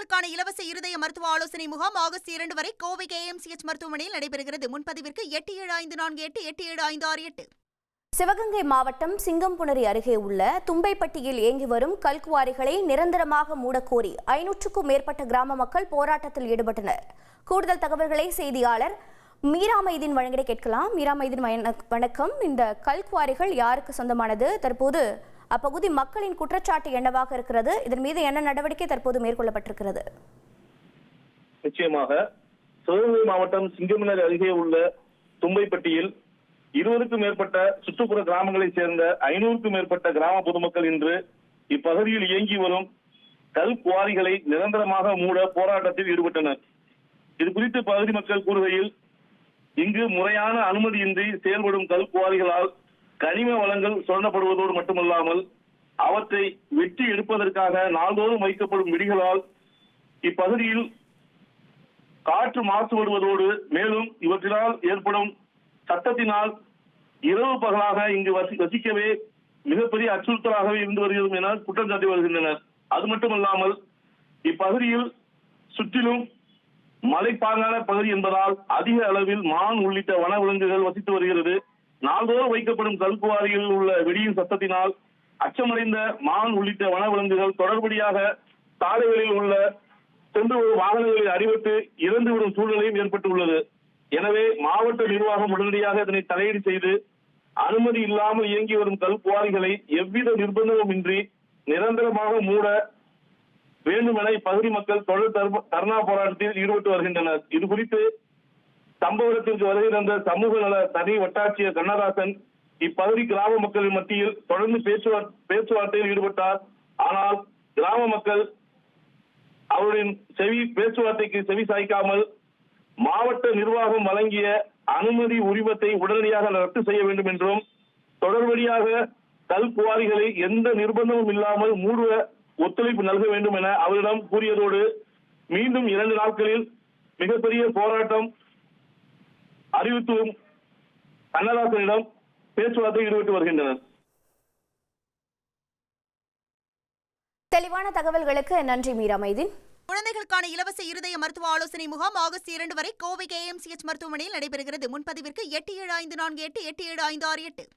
நோயாளிகளுக்கான இலவச இருதய மருத்துவ ஆலோசனை முகாம் ஆகஸ்ட் இரண்டு வரை கோவை கேஎம்சிஎச் மருத்துவமனையில் நடைபெறுகிறது. முன்பதிவிற்கு எட்டு ஏழு ஐந்து நான்கு எட்டு எட்டு ஏழு ஐந்து ஆறு எட்டு. சிவகங்கை மாவட்டம் சிங்கம்புணரி அருகே உள்ள தும்பைப்பட்டியில் இயங்கி வரும் கல்குவாரிகளை நிரந்தரமாக மூடக்கோரி ஐநூற்றுக்கும் மேற்பட்ட கிராம மக்கள் போராட்டத்தில் ஈடுபட்டனர். கூடுதல் தகவல்களை செய்தியாளர் மீரா மைதீன் வழங்கிட கேட்கலாம். மீரா மைதீன் வணக்கம். இந்த கல்குவாரிகள் யாருக்கு சொந்தமானது? தற்போது அப்பகுதி மக்களின் குற்றச்சாட்டு என்னவாக இருக்கிறது? இதன் மீது என்ன நடவடிக்கை தற்போது மேற்கொள்ளப்பட்டிருக்கிறது? நிச்சயமாக சிவகங்கை மாவட்டம் சிங்கமனர் அருகே உள்ள தும்பைப்பட்டியில் இருபதுக்கும் மேற்பட்ட சுற்றுப்புற கிராமங்களைச் சேர்ந்த ஐநூறுக்கும் மேற்பட்ட கிராம பொதுமக்கள் இன்று இப்பகுதியில் இயங்கி வரும் கல் குவாரிகளை நிரந்தரமாக மூட போராட்டத்தில் ஈடுபட்டனர். இது குறித்து பகுதி மக்கள் கூறுகையில் இங்கு முறையான அனுமதியின்றி செயல்படும் கல் குவாரிகளால் கனிம வளங்கள் சுரண்டப்படுவதோடு மட்டுமல்லாமல் அவற்றை வெட்டி எடுப்பதற்காக நாள்தோறும் வைக்கப்படும் விடிகளால் இப்பகுதியில் காற்று மாசுபடுவதோடு மேலும் இவற்றினால் ஏற்படும் சட்டத்தினால் இரவு பகலாக இங்கு வசி வசிக்கவே மிகப்பெரிய அச்சுறுத்தலாகவே இருந்து வருகிறது என குற்றம் சாட்டி வருகின்றனர். அது மட்டுமல்லாமல் இப்பகுதியில் சுற்றிலும் மலைப்பாங்கான பகுதி என்பதால் அதிக அளவில் மான் உள்ளிட்ட வனவிலங்குகள் வசித்து வருகிறது. நாள்தோறும் வைக்கப்படும் கல்குவாரியில் உள்ள வெடியின் சத்தத்தினால் அச்சமடைந்த மான் உள்ளிட்ட வனவிலங்குகள் தொடர்படியாக சாலைகளில் உள்ள சென்று வரும் வாகனங்களில் அடிபட்டு இறந்துவிடும் சூழ்நிலையும் ஏற்பட்டுள்ளது. எனவே மாவட்ட நிர்வாகம் உடனடியாக இதனை தலையீடு செய்து அனுமதி இல்லாமல் இயங்கி வரும் கல்குவாரிகளை எவ்வித நிர்பந்தமும் இன்றி நிரந்தரமாக மூட வேண்டும் என இப்பகுதி மக்கள் தொடர் தர்ம- தர்ணா போராட்டத்தில் ஈடுபட்டு வருகின்றனர். இது குறித்து சம்பவத்திற்கு வருகை தந்த சமூக நல தனி வட்டாட்சியர் கண்ணதாசன் இப்பகுதி கிராம மக்களின் மத்தியில் தொடர்ந்து பேச்சுவார்- பேச்சுவார்த்தையில் ஈடுபட்டார். ஆனால் கிராம மக்கள் அவரின் செவி பேச்சுவார்த்தைக்கு செவி சாய்க்காமல் மாவட்ட நிர்வாகம் வழங்கிய அனுமதி உரிமத்தை உடனடியாக ரத்து செய்ய வேண்டும் என்றும் தொடர்படியாக கல் குவாரிகளை எந்த நிர்பந்தமும் இல்லாமல் மூடுவ ஒத்துழைப்பு நல்க வேண்டும் என அவரிடம் கூறியதோடு மீண்டும் இரண்டு நாட்களில் மிகப்பெரிய போராட்டம் அறிவித்தும் கண்ணதாசனிடம் பேச்சுவார்த்தை ஈடுபட்டு வருகின்றனர். தெளிவான தகவல்களுக்கு நன்றி மீரா மைதீன். குழந்தைகளுக்கான இலவச இருதய மருத்துவ ஆலோசனை முகாம் ஆகஸ்ட் இரண்டு வரை கோவை கேஎம்சிஎச் மருத்துவமனையில் நடைபெறுகிறது. முன்பதிவிற்கு எட்டு ஏழு ஐந்து நான்கு எட்டு எட்டு ஏழு ஐந்து ஆறு எட்டு.